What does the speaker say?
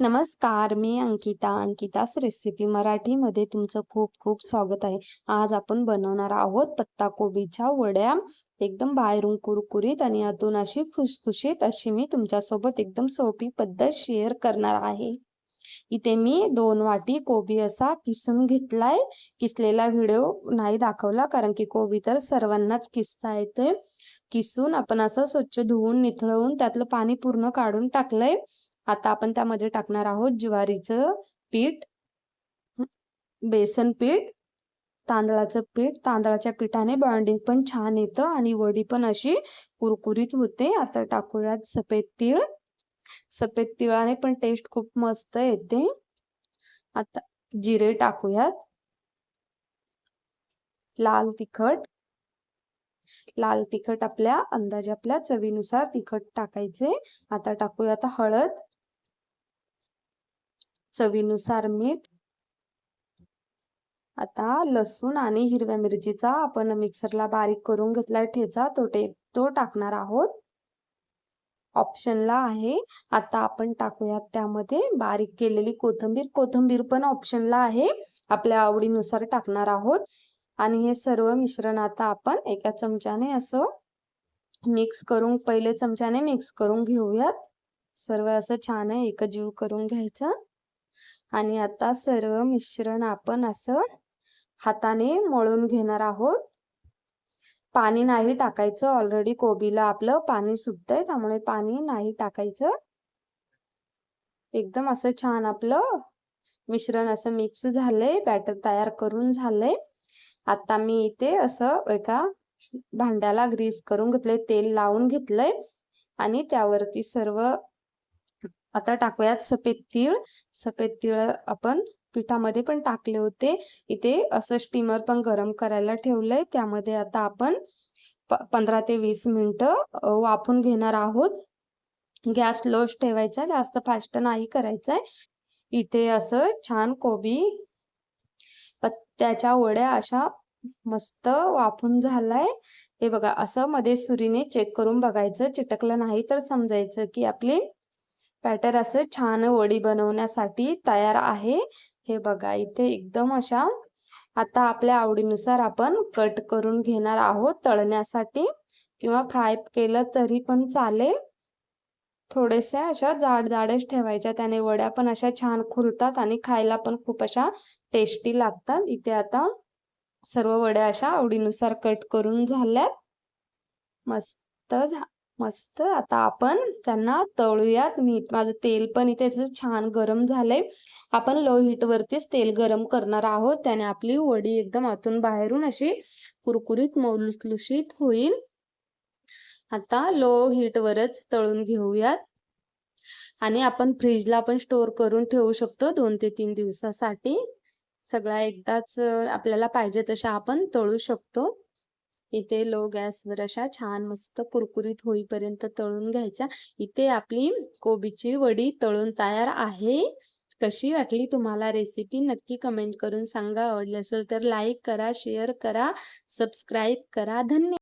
नमस्कार मी अंकिता. अंकितास रेसिपी मराठीमध्ये तुमचं खूप खूप स्वागत आहे. आज आपण बनवणार आहोत पत्ता कोबीच्या वड्या. एकदम बाहेरून कुरकुरीत आणि आतून अशी खुसखुशीत अशी मी तुमच्यासोबत एकदम सोपी पद्धत शेअर करणार आहे. इथे मी दोन वाटी कोबी असा किसून घेतलाय. किसलेला व्हिडिओ नाही दाखवला कारण की कोबी तर सर्वांनाच किसता येते. किसून आपण असं स्वच्छ धुवून निथळवून त्यातलं पाणी पूर्ण काढून टाकलंय. आता आपण त्यामध्ये टाकणार आहोत ज्वारीचं पीठ बेसन पीठ तांदळाचं पीठ. तांदळाच्या पिठाने बॉन्डिंग पण छान येतं आणि वडी पण अशी कुरकुरीत होते. आता टाकूयात सफेद तीळ. सफेद तिळाने पण टेस्ट खूप मस्त येते. आता जिरे टाकूयात. लाल तिखट. लाल तिखट आपल्या अंदाजे आपल्या चवीनुसार तिखट टाकायचे. आता टाकूया आता हळद. चवीनुसार मीठ. आता लसूण आणि हिरव्या मिरचीचा आपण मिक्सरला बारीक करून घेतलाय ठेचा तो टे तो टाकणार आहोत. ऑप्शनला आहे. आता आपण टाकूयात त्यामध्ये बारीक केलेली कोथंबीर. कोथंबीर पण ऑप्शनला आहे. आपल्या आवडीनुसार टाकणार आहोत. आणि हे सर्व मिश्रण आता आपण एका चमच्याने असं मिक्स करून पहिले चमच्याने मिक्स करून घेऊयात. सर्व असं छान आहे. एकजीव करून घ्यायचं. आणि आता सर्व मिश्रण आपण असं हाताने मळून घेणार आहोत. पाणी नाही टाकायचं. ऑलरेडी कोबीला आपलं पाणी सुटतंय. त्यामुळे पाणी नाही टाकायचं. एकदम असं छान आपलं मिश्रण असं मिक्स झालंय. बॅटर तयार करून झालंय. आता मी इथे असं एका भांड्याला ग्रीस करून घेतलंय. तेल लावून घेतलंय. आणि त्यावरती सर्व आता टाकूयात सफेद तीळ. सफेद तीळ आपण पिठामध्ये पण टाकले होते. इथे असं स्टीमर पण गरम करायला ठेवलंय. त्यामध्ये आता आपण पंधरा ते वीस मिनिटं वाफून घेणार आहोत. गॅस लोच ठेवायचा जास्त फास्ट नाही करायचंय. इथे असं छान कोबी पत्त्याच्या वड्या अशा मस्त वाफून झालाय. हे बघा असं मध्ये सुरीने चेक करून बघायचं. चिटकलं नाही तर समजायचं की आपली पॅटर असं छान वडी बनवण्यासाठी तयार आहे. हे बघा इथे एकदम अशा आता आपल्या आवडीनुसार आपण कट करून घेणार आहोत तळण्यासाठी किंवा फ्राय केलं तरी पण चालेल. थोडेशा अशा जाड जाडच ठेवायच्या त्याने वड्या पण अशा छान खुलतात आणि खायला पण खूप अशा टेस्टी लागतात. इथे आता सर्व वड्या अशा आवडीनुसार कट करून झाल्यात. मस्त झा मस्त. आता आपण त्यांना तळूयात मी माझं तेल पण इथे छान गरम झालंय. आपण लो वरतीच तेल गरम करणार आहोत. त्याने आपली वडी एकदम आतून बाहेरून अशी कुरकुरीत मौलुसलुशीत होईल. आता लो वरच तळून घेऊयात. आणि आपण फ्रीजला आपण स्टोर करून ठेवू शकतो दोन ते तीन दिवसासाठी. सगळा एकदाच आपल्याला पाहिजे तशा आपण तळू शकतो. इथे लो गॅसवर अशा छान मस्त कुरकुरीत होईपर्यंत तळून घ्यायच्या. इथे आपली कोबीची वडी तळून तयार आहे. कशी वाटली तुम्हाला रेसिपी नक्की कमेंट करून सांगा. आवडली असेल तर लाईक करा शेअर करा सबस्क्राईब करा. धन्यवाद.